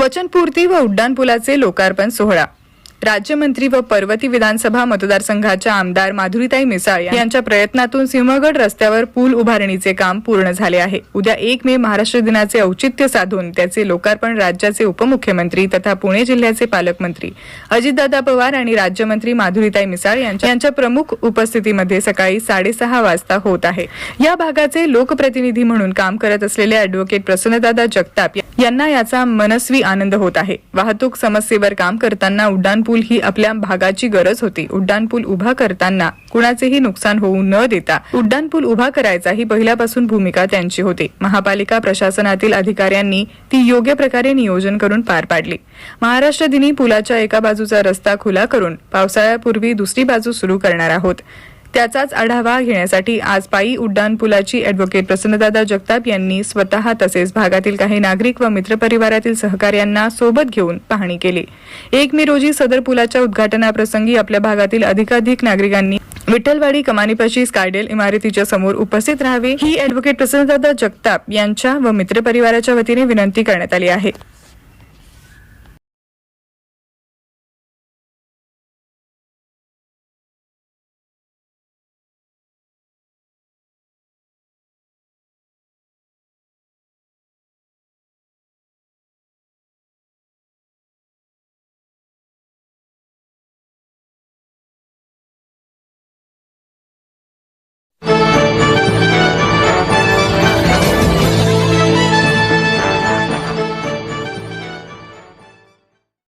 वचनपूर्ती व उड्डाणपुलाचे लोकार्पण सोहळा. राज्यमंत्री व पर्वती विधानसभा मतदारसंघाच्या आमदार माधुरीताई मिसाळ यांच्या प्रयत्नातून सिंहगड रस्त्यावर पूल उभारणीचे काम पूर्ण झाले आहे. उद्या एक मे महाराष्ट्र दिनाचे औचित्य साधून त्याचे लोकार्पण राज्याचे उपमुख्यमंत्री तथा पुणे जिल्ह्याचे पालकमंत्री अजितदादा पवार आणि राज्यमंत्री माधुरीताई मिसाळ यांच्या यांच्या प्रमुख उपस्थितीमध्ये सकाळी साडेसहा वाजता होत आहे. या भागाचे लोकप्रतिनिधी म्हणून काम करत असलेले अॅडव्होकेट प्रसन्नदादा जगताप यांना याचा मनस्वी आनंद होत आहे. वाहतूक समस्येवर काम करताना उड्डाणपूल ही आपल्या भागाची गरज होती. उड्डाणपूल उभा करताना कुणाचेही नुकसान होऊ न देता उड्डाणपूल उभा करायचा ही पहिल्यापासून भूमिका त्यांची होती. महापालिका प्रशासनातील अधिकाऱ्यांनी ती योग्य प्रकारे नियोजन करून पार पाडली. महाराष्ट्र दिनी पुलाच्या एका बाजूचा रस्ता खुला करून पावसाळ्यापूर्वी दुसरी बाजू सुरू करणार आहोत. त्याचाच आढावा घेण्यासाठी आज पायी उड्डाण पुलाची अॅडव्होकेट प्रसन्नदादा जगताप यांनी स्वतः तसेच भागातील काही नागरिक व मित्रपरिवारातील सहकार्यांना सोबत घेऊन पाहणी केली. एक मे रोजी सदर पुलाच्या उद्घाटनाप्रसंगी आपल्या भागातील अधिकाधिक नागरिकांनी विठ्ठलवाडी कमानीपाशी स्कायडेल इमारतीच्या समोर उपस्थित राहावे ही अॅडव्होकेट प्रसन्नदादा जगताप यांच्या व मित्रपरिवाराच्या वतीने विनंती करण्यात आली आहे.